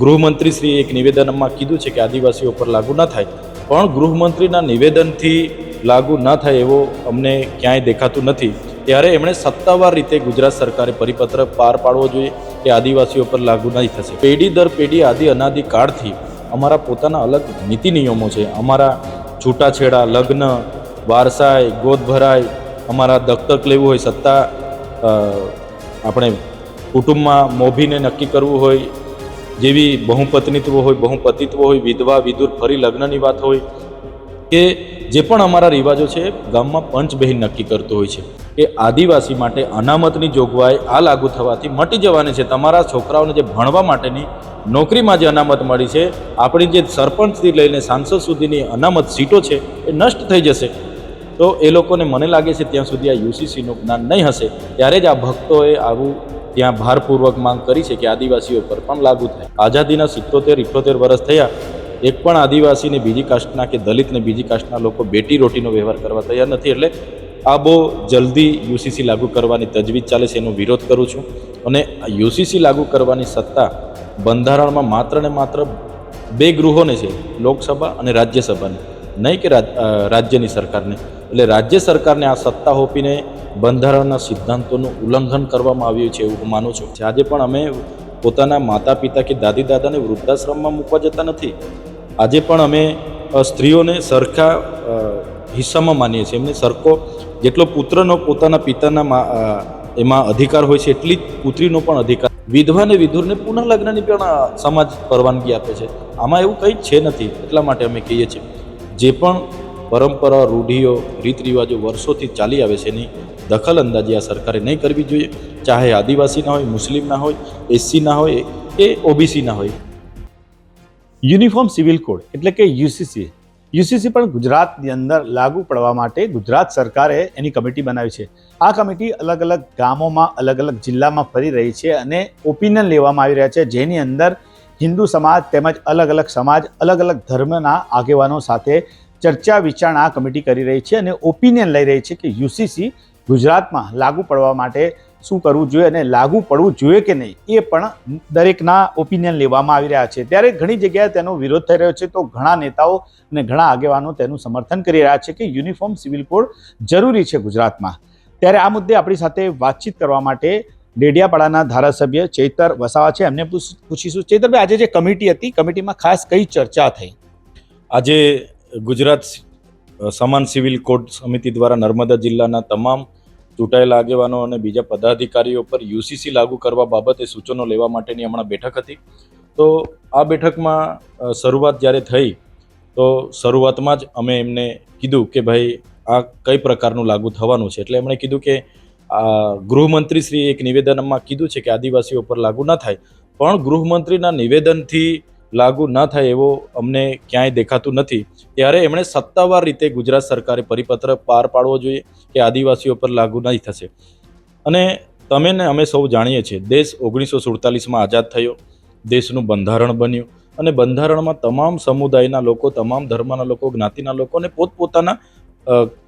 ગૃહમંત્રીશ્રીએ એક નિવેદનમાં કીધું છે કે આદિવાસીઓ પર લાગુ ન થાય, પણ ગૃહમંત્રીના નિવેદનથી લાગુ ન થાય એવો અમને ક્યાંય દેખાતું નથી. ત્યારે એમણે સત્તાવાર રીતે ગુજરાત સરકારે પરિપત્ર પાર પાડવો જોઈએ કે આદિવાસીઓ પર લાગુ નહીં થશે. પેઢી દર પેઢી આદિ અનાદિ કાળથી અમારા પોતાના અલગ નીતિ નિયમો છે. અમારા છૂટાછેડા, લગ્ન, વારસાઈ, ગોદ ભરાય અમારા દત્તક લેવું હોય, સત્તા આપણે કુટુંબમાં મોભીને નક્કી કરવું હોય જેવી બહુપત્નીત્વ હોય, બહુપતિત્વ હોય, વિધવા વિદુર ફરી લગ્નની વાત હોય, કે જે પણ અમારા રિવાજો છે, ગામમાં પંચબહેન નક્કી કરતો હોય છે. કે આદિવાસી માટે અનામતની જોગવાઈ આ લાગુ થવાથી મટી જવાની છે. તમારા છોકરાઓને જે ભણવા માટેની નોકરીમાં જે અનામત મળી છે, આપણી જે સરપંચથી લઈને સાંસદ સુધીની અનામત સીટો છે, એ નષ્ટ થઈ જશે. તો એ લોકોને મને લાગે છે, ત્યાં સુધી આ યુસીસીનું જ્ઞાન નહીં હશે. ત્યારે જ આ ભક્તોએ આવું ત્યાં ભારપૂર્વક માંગ કરી છે કે આદિવાસીઓ પર પણ લાગુ થાય. આઝાદીના સિત્તોતેર ઇઠોતેર વર્ષ થયા, એક પણ આદિવાસીને બીજી કાસ્ટના કે દલિતને બીજી કાસ્ટના લોકો બેટી રોટીનો વ્યવહાર કરવા તૈયાર નથી. એટલે આ બહુ જલ્દી યુસીસી લાગુ કરવાની તજવીજ ચાલે છે એનો વિરોધ કરું છું. અને યુસીસી લાગુ કરવાની સત્તા બંધારણમાં માત્ર ને માત્ર બે ગૃહોને છે, લોકસભા અને રાજ્યસભાને. નહીં કે રાજ્યની સરકારને. એટલે રાજ્ય સરકારને આ સત્તા હોપીને બંધારણના સિદ્ધાંતોનું ઉલ્લંઘન કરવામાં આવ્યું છે એવું હું માનું છું. આજે પણ અમે પોતાના માતા પિતા કે દાદી દાદાને વૃદ્ધાશ્રમમાં મૂકવા જતા નથી. આજે પણ અમે સ્ત્રીઓને સરખા હિસ્સામાં માનીએ છીએ. એમને સરખો જેટલો પુત્રનો પોતાના પિતાના એમાં અધિકાર હોય છે, એટલી જ પુત્રીનો પણ અધિકાર. વિધવા અને વિધુરને પુનઃલગ્નની પણ સમાજ પરવાનગી આપે છે. આમાં એવું કંઈ છે નથી. એટલા માટે અમે કહીએ છીએ. જે પણ પરંપરા, રૂઢિઓ રીત રિવાજો વર્ષોથી ચાલી આવે છે એની દખલ અંદાજી આ સરકારે નહીં કરવી જોઈએ. ચાહે આદિવાસીના હોય મુસ્લિમના હોય એસસીના હોય કે ઓબીસીના હોય. યુનિફોર્મ સિવિલ કોડ એટલે કે યુસીસી. યુસીસી પણ ગુજરાતની અંદર લાગુ પડવા માટે ગુજરાત સરકારે એની કમિટી બનાવી છે. આ કમિટી અલગ અલગ ગામોમાં, અલગ અલગ જિલ્લામાં ફરી રહી છે અને ઓપિનિયન લેવામાં આવી રહ્યા છે. જેની અંદર હિન્દુ સમાજ તેમજ અલગ અલગ સમાજ, અલગ અલગ ધર્મના આગેવાનો સાથે ચર્ચા વિચારણા આ કમિટી કરી રહી છે અને ઓપિનિયન લઈ રહી છે કે યુસીસી ગુજરાતમાં લાગુ પડવા માટે શું કરવું જોઈએ અને લાગુ પડવું જોઈએ કે નહીં, એ પણ દરેકના ઓપિનિયન લેવામાં આવી રહ્યા છે. ત્યારે ઘણી જગ્યાએ તેનો વિરોધ થઈ રહ્યો છે તો ઘણા નેતાઓ અને ઘણા આગેવાનો તેનું સમર્થન કરી રહ્યા છે કે યુનિફોર્મ સિવિલ કોડ જરૂરી છે ગુજરાતમાં. ત્યારે આ મુદ્દે આપણી સાથે વાતચીત કરવા માટે ડેડિયાપાડાના ધારાસભ્ય ચૈતર વસાવા છે. એમને પૂછ- પૂછીશું. ચૈતરભાઈ, આજે જે કમિટી હતી, કમિટીમાં ખાસ કઈ ચર્ચા થઈ? આજે ગુજરાત સમાન સિવિલ કોડ સમિતિ દ્વારા નર્મદા જિલ્લાના તમામ ચૂંટાયેલા આગેવાનો અને બીજા પદાધિકારીઓ પર યુસીસી લાગુ કરવા બાબતે સૂચનો લેવા માટેની હમણાં બેઠક હતી. તો આ બેઠકમાં શરૂઆત જ્યારે થઈ, તો શરૂઆતમાં જ અમે એમને કીધું કે ભાઈ, આ કઈ પ્રકારનું લાગુ થવાનું છે? એટલે એમણે કીધું કે ગૃહમંત્રીશ્રીએ એક નિવેદનમાં કીધું છે કે આદિવાસીઓ પર લાગુ ન થાય. પણ ગૃહમંત્રીના નિવેદનથી લાગુ ન થાય એવો અમને ક્યાંય દેખાતું નથી. ત્યારે એમણે સત્તાવાર રીતે ગુજરાત સરકારે પરિપત્ર પાર પાડવો જોઈએ કે આદિવાસીઓ પર લાગુ નહીં થશે. અને તમે ને અમે સૌ જાણીએ છીએ, દેશ ઓગણીસો સુડતાલીસમાં આઝાદ થયો, દેશનું બંધારણ બન્યું અને બંધારણમાં તમામ સમુદાયના લોકો, તમામ ધર્મના લોકો, જ્ઞાતિના લોકોને પોતપોતાના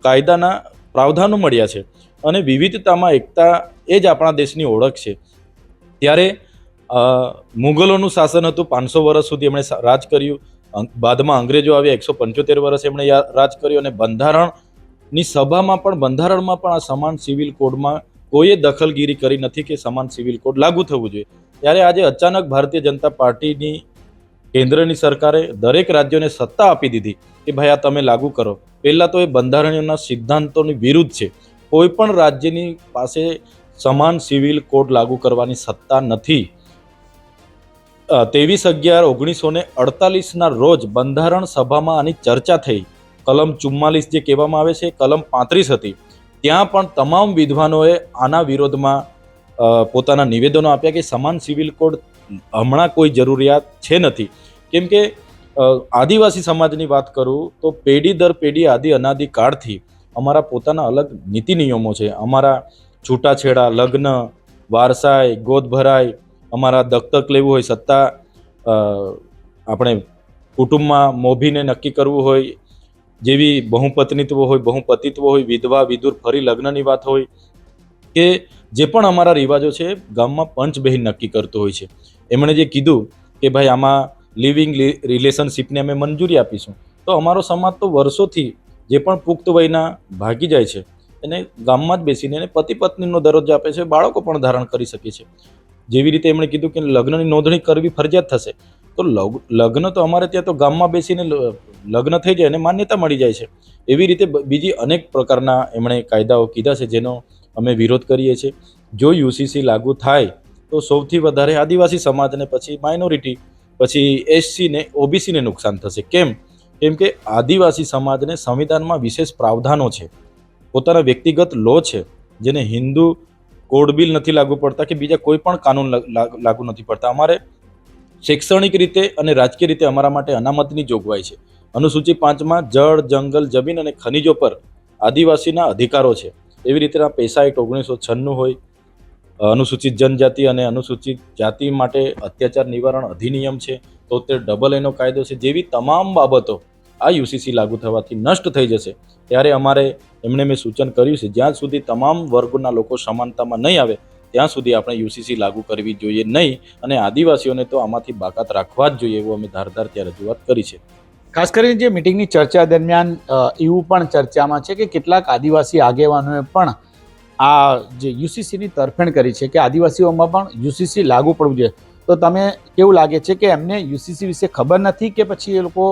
કાયદાના પ્રાવધાનો મળ્યા છે. અને વિવિધતામાં એકતા એ જ આપણા દેશની ઓળખ છે. ત્યારે મુગલોનું શાસન હતું પાંચસો વર્ષ સુધી એમણે રાજ કર્યું. બાદમાં અંગ્રેજો આવ્યા એકસો પંચોતેર વર્ષ એમણે રાજ કર્યું અને બંધારણની સભામાં પણ, બંધારણમાં પણ આ સમાન સિવિલ કોડમાં કોઈએ દખલગીરી કરી નથી કે સમાન સિવિલ કોડ લાગુ થવું જોઈએ. ત્યારે આજે અચાનક ભારતીય જનતા પાર્ટીની, કેન્દ્રની સરકારે દરેક રાજ્યોને સત્તા આપી દીધી કે ભાઈ આ તમે લાગુ કરો. પહેલાં તો એ બંધારણીયના સિદ્ધાંતોની વિરુદ્ધ છે. કોઈ પણ રાજ્યની પાસે સમાન સિવિલ કોડ લાગુ કરવાની સત્તા નથી. ત્રેવીસ અગિયાર ઓગણીસો ને અડતાલીસના રોજ બંધારણ સભામાં આની ચર્ચા થઈ. કલમ ચુમ્માલીસ જે કહેવામાં આવે છે કલમ પાંત્રીસ હતી. ત્યાં પણ તમામ વિદ્વાનોએ આના વિરોધમાં પોતાના નિવેદનો આપ્યા કે સમાન સિવિલ કોડ હમણાં કોઈ જરૂરિયાત છે નથી. કેમ કે આદિવાસી સમાજની વાત કરું તો પેઢી દર પેઢી આદિ અનાદિ કાળથી અમારા પોતાના અલગ નીતિ નિયમો છે. અમારા છૂટાછેડા, લગ્ન, વારસાઈ, ગોદ ભરાય અમારા દત્તક લેવું હોય, સત્તા આપણે કુટુંબમાં મોભીને નક્કી કરવું હોય, જેવી બહુપત્નીત્વ હોય, બહુપતિત્વ હોય, વિધવા વિદુર ફરી લગ્નની વાત હોય, કે જે પણ અમારા રિવાજો છે, ગામમાં પંચબહેન નક્કી કરતો હોય છે. એમણે જે કીધું કે ભાઈ, આમાં લિવિંગ રિલેશનશીપને અમે મંજૂરી આપીશું. તો અમારો સમાજ તો વર્ષોથી જે પણ પુખ્ત વયના ભાગી જાય છે, એને ગામમાં જ બેસીને એને પતિ પત્નીનો દરજ્જો આપે છે, બાળકો પણ ધારણ કરી શકે છે. જેવી રીતે એમણે કીધું કે લગ્નની નોંધણી કરવી ફરજિયાત થશે. તો લગ- લગ્ન તો અમારે ત્યાં તો ગામમાં બેસીને લગ્ન થઈ જાય અને માન્યતા મળી જાય છે. એવી રીતે બીજી અનેક પ્રકારના એમણે કાયદાઓ કીધા છે જેનો અમે વિરોધ કરીએ છીએ. જો યુસીસી લાગુ થાય તો સૌથી વધારે આદિવાસી સમાજને પછી માઇનોરિટી, પછી એસસીને ઓબીસીને નુકસાન થશે. કેમ? કેમ કે આદિવાસી સમાજને સંવિધાનમાં વિશેષ પ્રાવધાનો છે. પોતાના વ્યક્તિગત લો છે, જેને હિન્દુ કોડ બિલ નથી લાગુ પડતા કે બીજા કોઈ પણ કાનૂન લાગુ નથી પડતા. અમારે શૈક્ષણિક રીતે અને રાજકીય રીતે અમારા માટે અનામતની જોગવાઈ છે. અનુસૂચિ પાંચમાં જળ, જંગલ, જમીન અને ખનિજો પર આદિવાસીના અધિકારો છે. એવી રીતના પૈસા એક્ટ ઓગણીસો છન્નું હોય. અનુસૂચિત જનજાતિ અને અનુસૂચિત જાતિ માટે અત્યાચાર નિવારણ અધિનિયમ છે. તો તે ડબલ એનો કાયદો છે. જેવી તમામ બાબતો આ યુસીસી લાગુ થવાથી નષ્ટ થઈ જશે. ત્યારે અમારે એમણે મેં સૂચન કર્યું છે, જ્યાં સુધી તમામ વર્ગોના લોકો સમાનતામાં નહીં આવે, ત્યાં સુધી આપણે યુસીસી લાગુ કરવી જોઈએ નહીં અને આદિવાસીઓને તો આમાંથી બાકાત રાખવા જ જોઈએ એવું અમે ધારદાર ત્યાં રજૂઆત કરી છે. ખાસ કરીને જે મિટિંગની ચર્ચા દરમિયાન એવું પણ ચર્ચામાં છે કે કેટલાક આદિવાસી આગેવાનોએ પણ આ જે યુસીસીની તરફેણ કરી છે કે આદિવાસીઓમાં પણ યુસીસી લાગુ પડવું જોઈએ. તો તમે, કેવું લાગે છે કે એમને યુસીસી વિશે ખબર નથી કે પછી એ લોકો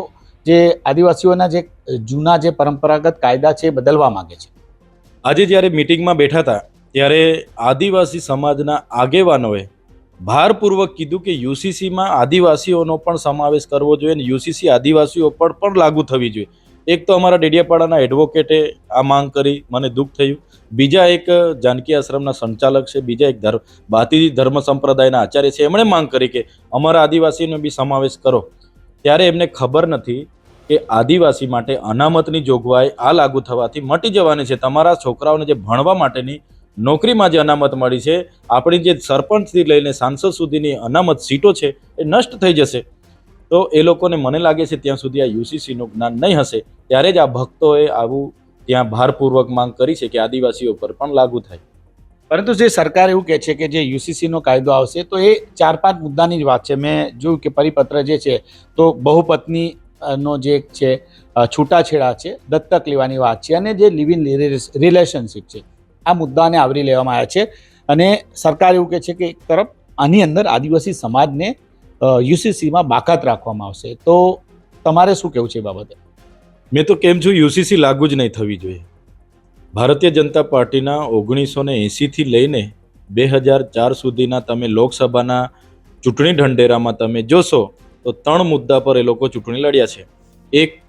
જે આદિવાસીઓના જે જૂના જે પરંપરાગત કાયદા છે એ બદલવા માંગે છે. આજે જ્યારે મિટિંગમાં બેઠા હતા, ત્યારે આદિવાસી સમાજના આગેવાનોએ ભારપૂર્વક કીધું કે યુસીસીમાં આદિવાસીઓનો પણ સમાવેશ કરવો જોઈએ અને યુસીસી આદિવાસીઓ પર પણ લાગુ થવી જોઈએ. એક તો અમારા ડેડિયાપાડાના એડવોકેટે આ માંગ કરી, મને દુઃખ થયું. બીજા એક જાનકી આશ્રમના સંચાલક છે, બીજા એક ધર્મ ભાતીજી ધર્મ સંપ્રદાયના આચાર્ય છે, એમણે માંગ કરી કે અમારા આદિવાસીનો બી સમાવેશ કરો. ત્યારે એમને ખબર નથી કે આદિવાસી માટે અનામતની જોગવાઈ આ લાગુ થવાથી મટી જવાની છે. તમારા છોકરાઓને જે ભણવા માટેની નોકરીમાં જે અનામત મળી છે, આપણી જે સરપંચથી લઈને સાંસદ સુધીની અનામત સીટો છે, એ નષ્ટ થઈ જશે. તો એ લોકોને મને લાગે છે ત્યાં સુધી આ યુસીસીનું જ્ઞાન નહીં હશે. ત્યારે જ આ ભક્તોએ આવું ત્યાં ભારપૂર્વક માંગ કરી છે કે આદિવાસીઓ પર પણ લાગુ થાય. પરંતુ જે સરકાર એવું કહે છે કે જે યુસીસીનો કાયદો આવશે, તો એ ચાર પાંચ મુદ્દાની જ વાત છે. મેં જોયું કે પરિપત્ર જે છે, તો બહુપત્ની નો જે છે છૂટાછેડા છે, દત્તક લેવાની વાત છે અને જે લિવ ઇન રિલેશનશિપ છે, આ મુદ્દાને આવરી લેવામાં આવ્યા છે. અને સરકાર એવું કહે છે કે એક તરફ આની અંદર આદિવાસી સમાજને યુસીસીમાં બાકાત રાખવામાં આવશે. તો તમારે શું કહેવું છે એ બાબતે? મેં તો કેમ છું, યુસીસી લાગુ જ નહીં થવી જોઈએ. ભારતીય જનતા પાર્ટીના ઓગણીસો ને એંસીથી લઈને બે હજાર ચાર સુધીના તમે લોકસભાના ચૂંટણી ઢંઢેરામાં તમે જોશો, તો ત્રણ મુદ્દા પર એ લોકો ચૂંટણી લડ્યા છે. એક,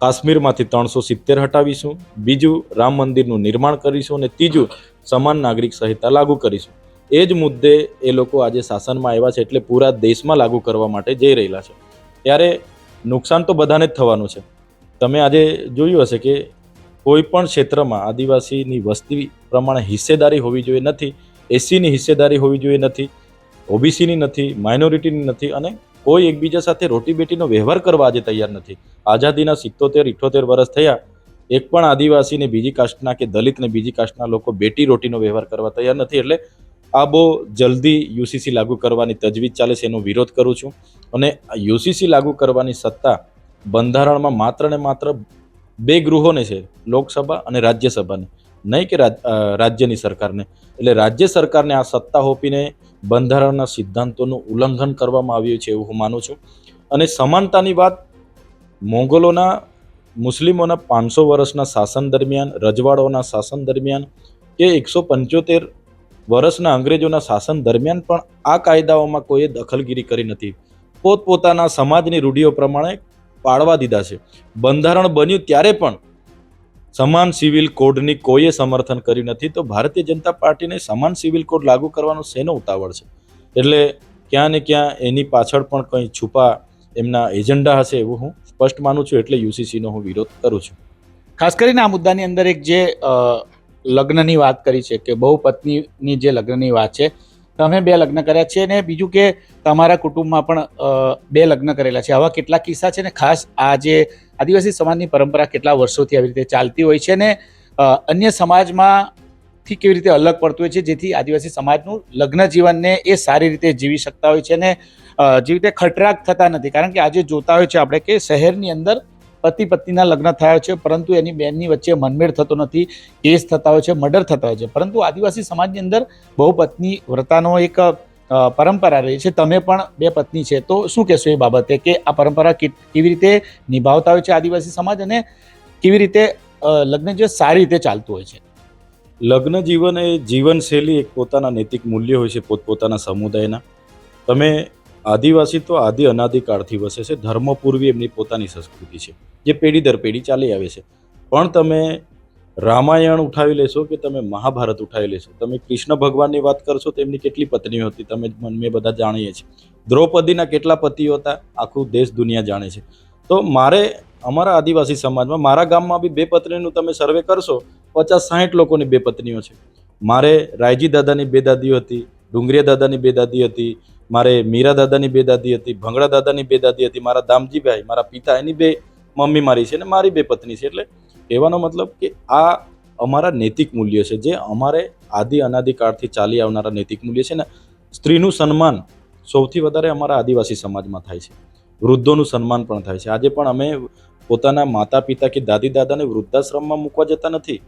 કાશ્મીરમાંથી ત્રણસો સિત્તેર હટાવીશું. બીજું, રામ મંદિરનું નિર્માણ કરીશું અને ત્રીજું, સમાન નાગરિક સંહિતા લાગુ કરીશું. એ જ મુદ્દે એ લોકો આજે શાસનમાં આવ્યા છે એટલે પૂરા દેશમાં લાગુ કરવા માટે જઈ રહેલા છે. ત્યારે નુકસાન તો બધાને જ થવાનું છે. તમે આજે જોયું હશે કે કોઈ પણ ક્ષેત્રમાં આદિવાસીની વસ્તી પ્રમાણે હિસ્સેદારી હોવી જોઈએ નથી એસસીની હિસ્સેદારી હોવી જોઈએ નથી, ઓબીસીની નથી, માઇનોરિટીની નથી અને કોઈ એકબીજા સાથે રોટી બેટીનો વ્યવહાર કરવા આજે તૈયાર નથી. આઝાદીના સિત્તોતેર ઇઠ્ઠોતેર વર્ષ થયા, એક પણ આદિવાસીને બીજી કાસ્ટના કે દલિતને બીજી કાસ્ટના લોકો બેટી રોટીનો વ્યવહાર કરવા તૈયાર નથી. એટલે આ બહુ જલ્દી યુસીસી લાગુ કરવાની તજવીજ ચાલે છે એનો વિરોધ કરું છું. અને યુસીસી લાગુ કરવાની સત્તા બંધારણમાં માત્ર ને માત્ર બે ગૃહોને છે, લોકસભા અને રાજ્યસભાને. નહીં કે રાજ્યની સરકારને. એટલે રાજ્ય સરકારને આ સત્તા હોપીને બંધારણના સિદ્ધાંતોનું ઉલ્લંઘન કરવામાં આવ્યું છે એવું હું માનું છું. અને સમાનતાની વાત, મોગલોના, મુસ્લિમોના પાંચસો વર્ષના શાસન દરમિયાન રજવાડોના શાસન દરમિયાન કે એકસો પંચોતેર વર્ષના અંગ્રેજોના શાસન દરમિયાન પણ આ કાયદાઓમાં કોઈએ દખલગીરી કરી નથી. પોતપોતાના સમાજની રૂઢિઓ પ્રમાણે પાડવા દીધા છે. બંધારણ બન્યું ત્યારે પણ સમાન સિવિલ કોડની કોઈએ સમર્થન કર્યું નથી, તો ભારતીય જનતા પાર્ટીને સમાન સિવિલ કોડ લાગુ કરવાનો શેનો ઉતાવળ છે? એટલે ક્યાં ને ક્યાં એની પાછળ પણ કંઈ છુપા એમના એજન્ડા હશે એવું હું સ્પષ્ટ માનું છું, એટલે યુસીસીનો હું વિરોધ કરું છું. ખાસ કરીને આ મુદ્દાની અંદર એક જે લગ્નની વાત કરી છે કે બહુ પત્નીની જે લગ્નની વાત છે તમે બે લગ્ન કર્યા છે અને બીજું કે તમારા કુટુંબમાં પણ બે લગ્ન કરેલા છે. આવા કેટલા કિસ્સા છે ને ખાસ આ જે આદિવાસી સમાજની પરંપરા કેટલા વર્ષોથી આવી રીતે ચાલતી હોય છે ને અન્ય સમાજમાં થી કેવી રીતે અલગ પડતું હોય છે, જેથી આદિવાસી સમાજનું લગ્ન જીવનને એ સારી રીતે જીવી શકતા હોય છે અને જેવી રીતે ખટરાગ થતા નથી. કારણ કે આજે જોતા હોય છે આપણે કે શહેરની અંદર પતિ પત્નીના લગ્ન થયા છે, પરંતુ એની બહેનની વચ્ચે મનમેળ થતો નથી, કેસ થતા હોય છે, મર્ડર થતા હોય છે. પરંતુ આદિવાસી સમાજની અંદર બહુ પત્ની વ્રતાનો એક પરંપરા રહી છે. તમે પણ બે પત્ની છે, તો શું કહેશો એ બાબતે કે આ પરંપરા કેવી રીતે નિભાવતા હોય છે આદિવાસી સમાજ અને કેવી રીતે લગ્ન જે સારી રીતે ચાલતું હોય છે? લગ્ન જીવન એ જીવનશૈલી એક પોતાના નૈતિક મૂલ્ય હોય છે પોતપોતાના સમુદાયના. તમે આદિવાસી તો આદિ અનાદિકાળથી વસે છે. ધર્મપૂર્વી એમની પોતાની સંસ્કૃતિ છે, જે પેઢી દર પેઢી ચાલી આવે છે. પણ તમે રામાયણ ઉઠાવી લેશો કે તમે મહાભારત ઉઠાવી લેશો, તમે કૃષ્ણ ભગવાનની વાત કરશો તો એમની કેટલી પત્નીઓ હતી, તમે મને બધા જાણીએ છીએ. દ્રૌપદીના કેટલા પતિઓ હતા, આખું દેશ દુનિયા જાણે છે. તો મારે અમારા આદિવાસી સમાજમાં, મારા ગામમાં બી બે પત્નીનું તમે સર્વે કરશો, પચાસ સાહીઠ લોકોની બે પત્નીઓ છે. મારે રાયજી દાદાની બે દાદીઓ હતી, ડુંગરિયા દાદાની બે દાદી હતી મારે મીરા દાદાની બે દાદી હતી, ભંગડા દાદાની બે દાદી હતી, મારા દામજીભાઈ, મારા પિતા, એની બે મમ્મી મારી છે અને મારી બે પત્ની છે. એટલે કહેવાનો મતલબ કે આ અમારા નૈતિક મૂલ્ય છે, જે અમારે આદિ અનાદિકાળથી ચાલી આવનારા નૈતિક મૂલ્ય છે ને સ્ત્રીનું સન્માન સૌથી વધારે અમારા આદિવાસી સમાજમાં થાય છે. વૃદ્ધોનું સન્માન પણ થાય છે. આજે પણ અમે પોતાના માતા પિતા કે દાદી દાદાને વૃદ્ધાશ્રમમાં મૂકવા જતા નથી.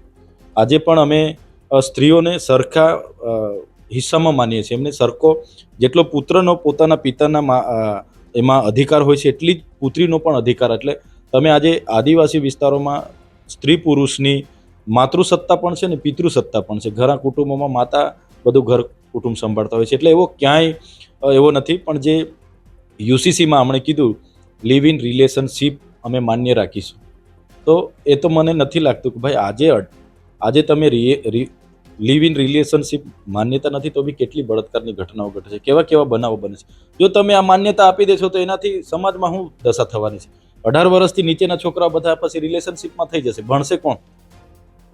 આજે પણ અમે સ્ત્રીઓને સરખા હિસ્સામાં માનીએ છીએ. એમને સરખો જેટલો પુત્રનો પોતાના પિતાના એમાં અધિકાર હોય છે, એટલી જ પુત્રીનો પણ અધિકાર. એટલે તમે આજે આદિવાસી વિસ્તારોમાં સ્ત્રી પુરુષની માતૃસત્તા પણ છે ને પિતૃસત્તા પણ છે. ઘણા કુટુંબોમાં માતા બધું ઘર કુટુંબ સંભાળતા હોય છે. એટલે એવો ક્યાંય એવો નથી. પણ જે યુસીસીમાં હમણે કીધું લિવ ઇન રિલેશનશીપ અમે માન્ય રાખીશું. તો એ તો મને નથી લાગતું કે ભાઈ આજે આજે તમે લિવ ઇન રિલેશનશીપ માન્યતા નથી તો બી કેટલી બળાત્કારની ઘટનાઓ ઘટે છે? કેવા કેવા બનાવો બને છે? જો તમે આ માન્યતા આપી દેશો તો એનાથી સમાજમાં શું દશા થવાની છે. અઢાર વર્ષથી નીચેના છોકરા બધા પછી રિલેશનશીપમાં થઈ જશે. ભણશે કોણ?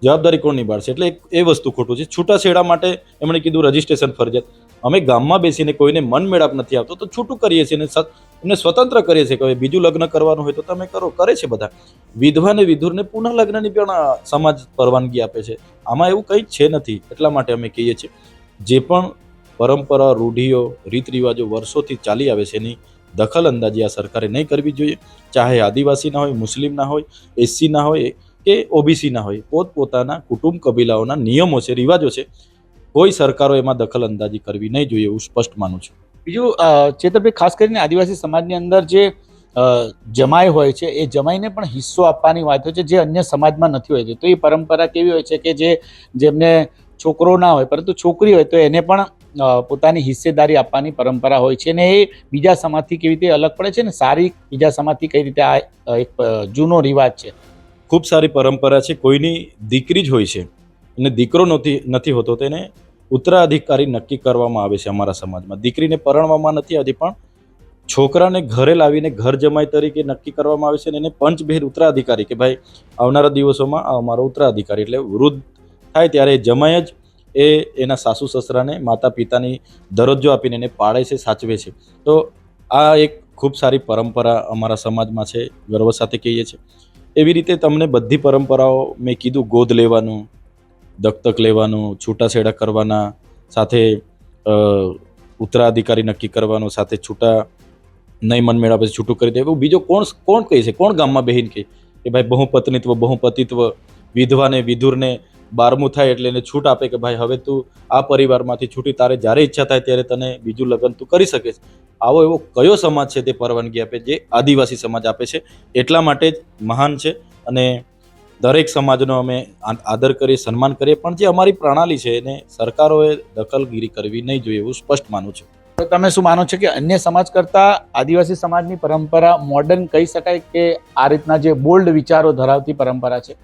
જવાબદારી કોણ નિભાડશે? એટલે એ વસ્તુ ખોટું છે. છૂટાછેડા માટે એમણે કીધું રજીસ્ટ્રેશન ફરજિયાત. અમે ગામમાં બેસીને કોઈને મન મેળાપ નથી આવતો, તો છૂટું કરીએ છીએ અને એમને સ્વતંત્ર કરીએ છીએ કે બીજું લગ્ન કરવાનું હોય તો તમે કરો. કરે છે બધા. વિધવાને વિધુરને પુનઃ લગ્નની પણ સમાજ પરવાનગી આપે છે. આમાં એવું કંઈ છે નથી. એટલા માટે અમે કહીએ છીએ, જે પણ પરંપરા, રૂઢિઓ રીત રિવાજો વર્ષોથી ચાલી આવે છે એની દખલ અંદાજી આ સરકારે નહીં કરવી જોઈએ. ચાહે આદિવાસી ના હોય, મુસ્લિમ ના હોય, એસસી ના હોય કે ઓબીસીના હોય. પોતપોતાના કુટુંબ કબીલાઓના નિયમો છે, રિવાજો છે. કોઈ સરકારો એમાં દખલ અંદાજી કરવી નહીં જોઈએ એવું સ્પષ્ટ માનું છું. બીજું ચેતરભાઈ, ખાસ કરીને આદિવાસી સમાજની અંદર જે જમાઈ હોય છે, એ જમાઈને પણ હિસ્સો આપવાની વાત હોય છે, જે અન્ય સમાજમાં નથી હોતી. તો એ પરંપરા કેવી હોય છે કે જે, જેમને છોકરો ના હોય, પરંતુ છોકરી હોય, તો એને પણ પોતાની હિસ્સેદારી આપવાની પરંપરા હોય છે અને એ બીજા સમાજથી કેવી રીતે અલગ પડે છે ને? સારી બીજા સમાજથી કઈ રીતે આ એક જૂનો રિવાજ છે? ખૂબ સારી પરંપરા છે. કોઈની દીકરી જ હોય છે અને દીકરો નથી નથી હોતો તેને ઉત્તરાધિકારી નક્કી કરવામાં આવે છે અમારા સમાજમાં. દીકરીને પરણવામાં નથી આવતી, પણ છોકરાને ઘરે લાવીને ઘર જમાઈ તરીકે નક્કી કરવામાં આવે છે અને એને પંચભેર ઉત્તરાધિકારી કે ભાઈ, આવનારા દિવસોમાં આ અમારો ઉત્તરાધિકારી. એટલે વૃદ્ધ થાય ત્યારે જમાય જ એ એના સાસુ સસરાને, માતા પિતાની દરજ્જો આપીને એને પાળે છે, સાચવે છે. તો આ એક ખૂબ સારી પરંપરા અમારા સમાજમાં છે. ગર્વ સાથે કહીએ છીએ. એવી રીતે તમને બધી પરંપરાઓ મેં કીધું, ગોદ લેવાનું, દત્તક લેવાનું, છૂટાછેડા કરવાના, સાથે ઉત્તરાધિકારી નક્કી કરવાનું, સાથે છૂટા, નહીં મન મેળા પછી છૂટું કરી દે. એવું બીજો કોણ કોણ કહે છે? કોણ ગામમાં બહેન કહે કે ભાઈ બહુપત્નિત્વ, બહુપતિત્વ, વિધવાને, વિધુરને બારમું થાય એટલે એને છૂટ આપે કે ભાઈ હવે તું આ પરિવારમાંથી છૂટી, તારે જ્યારે ઈચ્છા થાય ત્યારે તને બીજું લગ્ન તું કરી શકે આવો એવો કયો સમાજ છે તે પરવાનગી આપે જે આદિવાસી સમાજ આપે છે એટલા માટે જ મહાન છે અને દરેક સમાજનો અમે આદર કરીએ સન્માન કરીએ. પણ જે અમારી પ્રણાલી છે એને સરકારોએ દખલગીરી કરવી નહીં જોઈએ એવું સ્પષ્ટ માનું છું. તો તમે શું માનો છો કે અન્ય સમાજ કરતાં આદિવાસી સમાજની પરંપરા મોડર્ન કહી શકાય કે આ રીતના જે બોલ્ડ વિચારો ધરાવતી પરંપરા છે?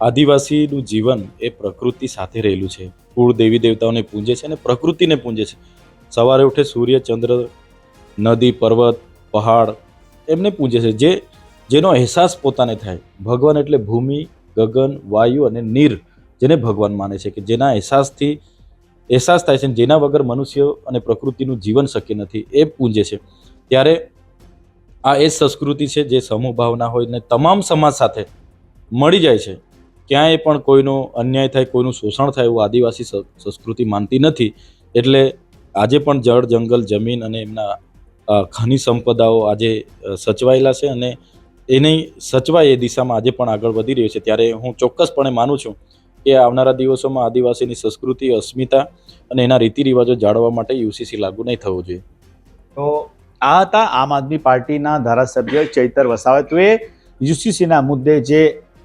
આદિવાસીનું જીવન એ પ્રકૃતિ સાથે રહેલું છે. કુળ દેવી દેવતાઓને પૂજે છે અને પ્રકૃતિને પૂજે છે. સવારે ઉઠે સૂર્ય ચંદ્ર નદી, પર્વત, પહાડ એમને પૂજે છે. જે, જેનો અહેસાસ પોતાને થાય. ભગવાન એટલે ભૂમિ, ગગન, વાયુ અને નીર જેને ભગવાન માને છે કે જેના અહેસાસથી, અહેસાસ થાય છે જેના વગર મનુષ્ય અને પ્રકૃતિનું જીવન શક્ય નથી એ પૂજે છે. ત્યારે આ એ સંસ્કૃતિ છે જે સમૂહ ભાવના હોય ને તમામ સમાજ સાથે મળી જાય છે. ક્યાંય પણ કોઈનો અન્યાય થાય, કોઈનું શોષણ થાય એવું આદિવાસી સંસ્કૃતિ માનતી નથી. એટલે આજે પણ જળ, જંગલ, જમીન અને એમના ખનિજ સંપદાઓ આજે સચવાયેલા છે અને એની સચવાય એ દિશામાં આજે પણ આગળ વધી રહ્યો છે. ત્યારે હું ચોક્કસપણે માનું છું કે આવનારા દિવસોમાં આદિવાસીની સંસ્કૃતિ, અસ્મિતા અને એના રીતિ રિવાજો જાળવવા માટે યુસીસી લાગુ નહીં થવું જોઈએ. તો આ હતા આમ આદમી પાર્ટીના ધારાસભ્ય ચૈતર વસાવતુએ યુસીસીના મુદ્દે જે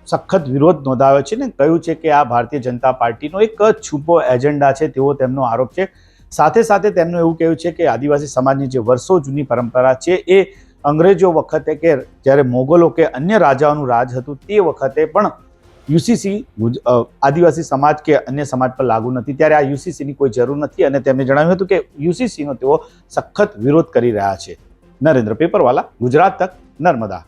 સખત વિરોધ નોંધાવ્યો છે ને, કહ્યું છે કે આ ભારતીય જનતા પાર્ટીનો એક છુપો એજન્ડા છે તેવો તેમનો આરોપ છે. સાથે સાથે તેમનું એવું કહેવું છે કે આદિવાસી સમાજની જે વર્ષો જૂની પરંપરા છે, એ અંગ્રેજો વખતે કે જ્યારે મોગલો કે અન્ય રાજાઓનું રાજ હતું, તે વખતે પણ યુસીસી આદિવાસી સમાજ કે અન્ય સમાજ પર લાગુ નથી. ત્યારે આ યુસીસીની કોઈ જરૂર નથી અને તેમણે જણાવ્યું હતું કે યુસીસીનો તેઓ સખત વિરોધ કરી રહ્યા છે. નરેન્દ્ર પેપરવાલા, ગુજરાત તક, નર્મદા.